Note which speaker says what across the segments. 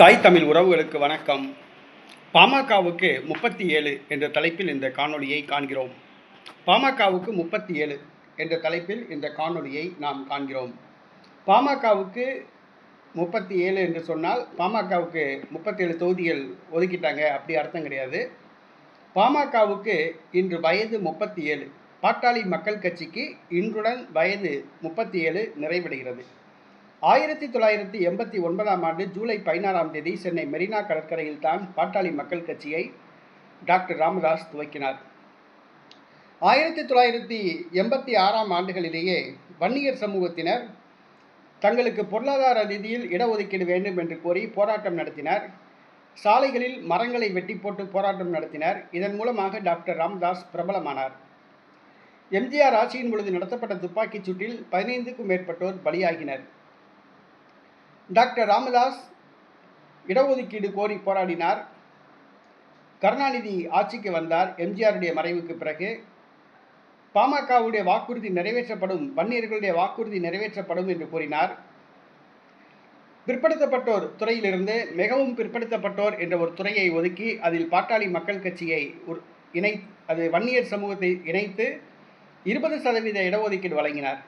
Speaker 1: தாய் தமிழ் உறவுகளுக்கு வணக்கம். பாமகவுக்கு முப்பத்தி ஏழு என்ற தலைப்பில் இந்த காணொளியை காண்கிறோம். பாமகவுக்கு முப்பத்தி ஏழு என்ற தலைப்பில் இந்த காணொளியை நாம் காண்கிறோம். பாமகவுக்கு முப்பத்தி ஏழு என்று சொன்னால் பாமகவுக்கு முப்பத்தேழு தொகுதிகள் ஒதுக்கிட்டாங்க அப்படி அர்த்தம் கிடையாது. பாமகவுக்கு இன்று வயது முப்பத்தி ஏழு. பாட்டாளி மக்கள் கட்சிக்கு இன்றுடன் வயது முப்பத்தி ஏழு நிறைவடைகிறது. ஆயிரத்தி தொள்ளாயிரத்தி எண்பத்தி ஒன்பதாம் ஆண்டு ஜூலை பதினாறாம் தேதி சென்னை மெரினா கடற்கரையில் தான் பாட்டாளி மக்கள் கட்சியை டாக்டர் ராமதாஸ் துவக்கினார். ஆயிரத்தி தொள்ளாயிரத்தி எண்பத்தி ஆறாம் ஆண்டுகளிலேயே வன்னியர் சமூகத்தினர் தங்களுக்கு பொருளாதார ரீதியில் இடஒதுக்கீடு வேண்டும் என்று கோரி போராட்டம் நடத்தினர். சாலைகளில் மரங்களை வெட்டி போட்டு போராட்டம் நடத்தினர். இதன் மூலமாக டாக்டர் ராமதாஸ் பிரபலமானார். எம்ஜிஆர் ஆட்சியின் பொழுது நடத்தப்பட்ட துப்பாக்கிச் சூட்டில் பதினைந்துக்கும் மேற்பட்டோர் பலியாகினர். டாக்டர் ராமதாஸ் இடஒதுக்கீடு கோரி போராடினார். கருணாநிதி ஆட்சிக்கு வந்தார். எம்ஜிஆருடைய மறைவுக்கு பிறகு பாமகவுடைய வாக்குறுதி நிறைவேற்றப்படும் வன்னியர்களுடைய வாக்குறுதி நிறைவேற்றப்படும் என்று கூறினார். பிற்படுத்தப்பட்டோர் துறையிலிருந்து மிகவும் பிற்படுத்தப்பட்டோர் என்ற ஒரு துறையை ஒதுக்கி அதில் பாட்டாளி மக்கள் கட்சியை இணை அது வன்னியர் சமூகத்தை இணைத்து இருபது சதவீத இடஒதுக்கீடு வழங்கினார்.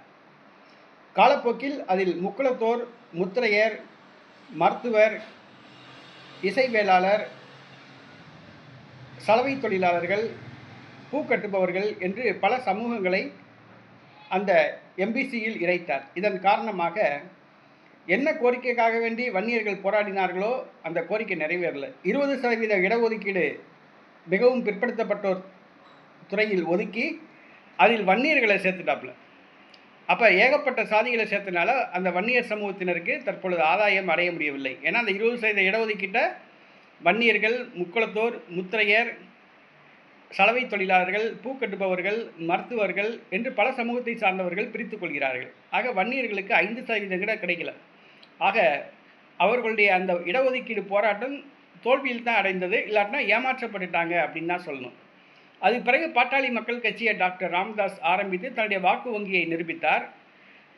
Speaker 1: காலப்போக்கில் அதில் முக்குளத்தோர் முத்திரையர் மருத்துவர் இசைவேளாளர் சலவை தொழிலாளர்கள் பூ கட்டுபவர்கள் என்று பல சமூகங்களை அந்த எம்பிசியில் இறைத்தார். இதன் காரணமாக என்ன கோரிக்கைக்காக வேண்டி வன்னியர்கள் போராடினார்களோ அந்த கோரிக்கை நிறைவேறல. இருபது சதவீத இடஒதுக்கீடு மிகவும் பிற்படுத்தப்பட்டோர் துறையில் ஒதுக்கி அதில் வன்னியர்களை சேர்த்துட்டாப்புல அப்போ ஏகப்பட்ட சாதிகளை சேர்த்தனால அந்த வன்னியர் சமூகத்தினருக்கு தற்பொழுது ஆதாயம் அடைய முடியவில்லை. ஏன்னா அந்த இருபது சதவீத இடஒதுக்கீட்டை வன்னியர்கள் முக்குளத்தோர் முத்திரையர் சலவை தொழிலாளர்கள் பூக்கட்டுபவர்கள் மருத்துவர்கள் என்று பல சமூகத்தை சார்ந்தவர்கள் பிரித்து கொள்கிறார்கள். ஆக வன்னியர்களுக்கு ஐந்து சதவீதம் கூட கிடைக்கல. ஆக அவர்களுடைய அந்த இடஒதுக்கீடு போராட்டம் தோல்வியில் தான் அடைந்தது. இல்லாட்டினா ஏமாற்றப்பட்டுட்டாங்க அப்படின்னு தான் சொல்லணும். அதுக்கு பிறகு பாட்டாளி மக்கள் கட்சியை டாக்டர் ராமதாஸ் ஆரம்பித்து தன்னுடைய வாக்கு வங்கியை நிரூபித்தார்.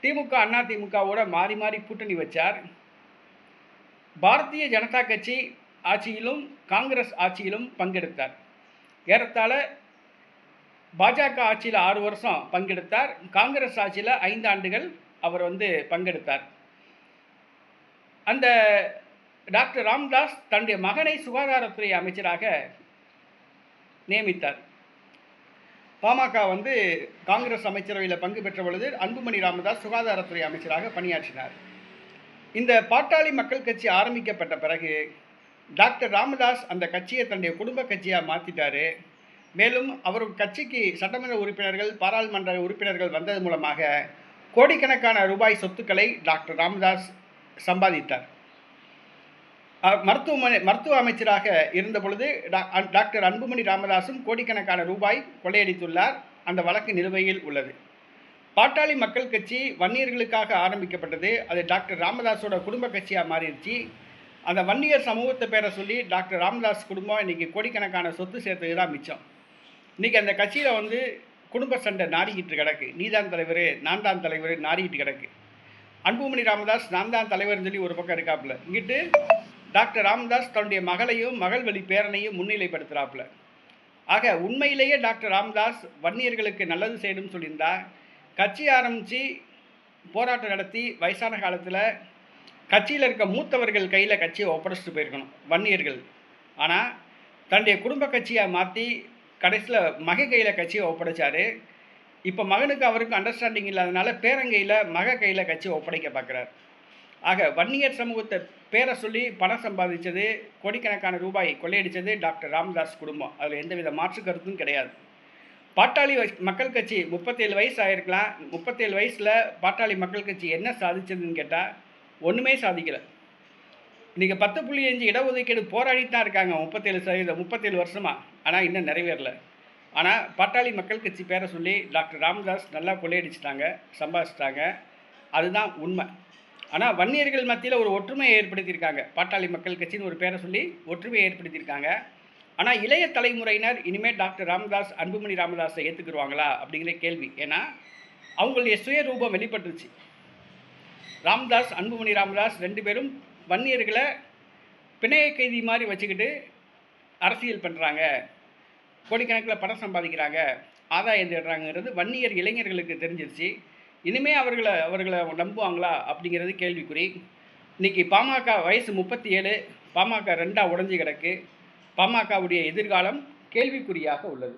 Speaker 1: திமுக அண்ணா திமுகவோட மாறி மாறி கூட்டணி வச்சார். பாரதிய ஜனதா கட்சி ஆட்சியிலும் காங்கிரஸ் ஆட்சியிலும் பங்கெடுத்தார். ஏறத்தாழ பாஜக ஆட்சியில் ஆறு வருஷம் பங்கெடுத்தார். காங்கிரஸ் ஆட்சியில் ஐந்து ஆண்டுகள் அவர் வந்து பங்கெடுத்தார். அந்த டாக்டர் ராம்தாஸ் தன்னுடைய மகனை சுகாதாரத்துறை அமைச்சராக நியமித்தார். பாமக வந்து காங்கிரஸ் அமைச்சரவையில் பங்கு பெற்ற பொழுது அன்புமணி ராமதாஸ் சுகாதாரத்துறை அமைச்சராக பணியாற்றினார். இந்த பாட்டாளி மக்கள் கட்சி ஆரம்பிக்கப்பட்ட பிறகு டாக்டர் ராமதாஸ் அந்த கட்சியை தன்னுடைய குடும்ப கட்சியாக மாற்றிட்டாரு மேலும் அவர் கட்சிக்கு சட்டமன்ற உறுப்பினர்கள் பாராளுமன்ற உறுப்பினர்கள் வந்தது மூலமாக கோடிக்கணக்கான ரூபாய் சொத்துக்களை டாக்டர் ராமதாஸ் சம்பாதித்தார். மருத்துவமனை மருத்துவ அமைச்சராக இருந்த பொழுது டாக்டர் அன்புமணி ராமதாசும் கோடிக்கணக்கான ரூபாய் கொள்ளையடித்துள்ளார். அந்த வழக்கு நிலுவையில் உள்ளது. பாட்டாளி மக்கள் கட்சி வன்னியர்களுக்காக ஆரம்பிக்கப்பட்டது. அது டாக்டர் ராமதாஸோட குடும்ப கட்சியாக மாறிடுச்சு. அந்த வன்னியர் சமூகத்தை பேரை சொல்லி டாக்டர் ராமதாஸ் குடும்பம் இன்றைக்கி கோடிக்கணக்கான சொத்து சேர்த்தது தான் மிச்சம். இன்றைக்கி அந்த கட்சியில் வந்து குடும்ப சண்டை நாடிக்கிட்டு கிடக்கு. நீதான் தலைவர் நான் தான் தலைவர் நாடிக்கிட்டு கிடக்கு. அன்புமணி ராமதாஸ் நான் தான் தலைவர்னு சொல்லி ஒரு பக்கம் இருக்காப்புல. இங்கிட்டு டாக்டர் ராமதாஸ் தன்னுடைய மகளையும் மகள் வழி பேரனையும் முன்னிலைப்படுத்துகிறாப்புல ஆக உண்மையிலேயே டாக்டர் ராமதாஸ் வன்னியர்களுக்கு நல்லது செய்யணும்னு சொல்லியிருந்தா கட்சி ஆரம்பித்து போராட்டம் நடத்தி வயசான காலத்தில் கட்சியில் இருக்க மூத்தவர்கள் கையில் கட்சியை ஒப்படைச்சிட்டு போயிருக்கணும் வன்னியர்கள். ஆனால் தன்னுடைய குடும்ப கட்சியாக மாற்றி கடைசியில் மக கையில் கட்சியை ஒப்படைச்சார். இப்போ மகனுக்கு அவருக்கு அண்டர்ஸ்டாண்டிங் இல்லாதனால பேரங்கையில் மக கையில் கட்சியை ஒப்படைக்க பார்க்குறாரு ஆக வன்னியர் சமூகத்தை பேரை சொல்லி பணம் சம்பாதிச்சது கோடிக்கணக்கான ரூபாய் கொள்ளையடித்தது டாக்டர் ராமதாஸ் குடும்பம். அதில் எந்தவித மாற்று கருத்தும் கிடையாது. பாட்டாளி மக்கள் கட்சி முப்பத்தேழு வயசு ஆகிருக்கலாம் முப்பத்தேழு வயசில் பாட்டாளி மக்கள் கட்சி என்ன சாதிச்சதுன்னு கேட்டால் ஒன்றுமே சாதிக்கலை. இன்றைக்கி பத்து புள்ளி அஞ்சு இடஒதுக்கீடு போராடிட்டு தான் இருக்காங்க முப்பத்தேழு சதவீதம் முப்பத்தேழு வருஷமாக ஆனால் இன்னும் நிறைவேறல. ஆனால் பாட்டாளி மக்கள் கட்சி பேரை சொல்லி டாக்டர் ராமதாஸ் நல்லா கொள்ளையடிச்சிட்டாங்க சம்பாதிச்சிட்டாங்க. அதுதான் உண்மை. ஆனால் வன்னியர்கள் மத்தியில் ஒரு ஒற்றுமையை ஏற்படுத்தியிருக்காங்க. பாட்டாளி மக்கள் கட்சின்னு ஒரு பேரை சொல்லி ஒற்றுமையை ஏற்படுத்தியிருக்காங்க. ஆனால் இளைய தலைமுறையினர் இனிமேல் டாக்டர் ராமதாஸ் அன்புமணி ராமதாஸை ஏற்றுக்குருவாங்களா அப்படிங்கிற கேள்வி. ஏன்னா அவங்களுடைய சுயரூபம் வெளிப்பட்டுருச்சு. ராமதாஸ் அன்புமணி ராமதாஸ் ரெண்டு பேரும் வன்னியர்களை பிணைய கைதி மாதிரி வச்சுக்கிட்டு அரசியல் பண்ணுறாங்க கோடிக்கணக்கில் பணம் சம்பாதிக்கிறாங்க. ஆதாயம் தேடுறாங்கிறது வன்னியர் இளைஞர்களுக்கு தெரிஞ்சிருச்சு. இனிமே அவர்களை அவர்களை நம்புவாங்களா? அப்படிங்கிறது கேள்விக்குறி. இன்னைக்கு பாமக வயசு முப்பத்தி ஏழு பாமக ரெண்டாக உடஞ்சி கிடக்கு. பாமகவுடைய எதிர்காலம் கேள்விக்குறியாக உள்ளது.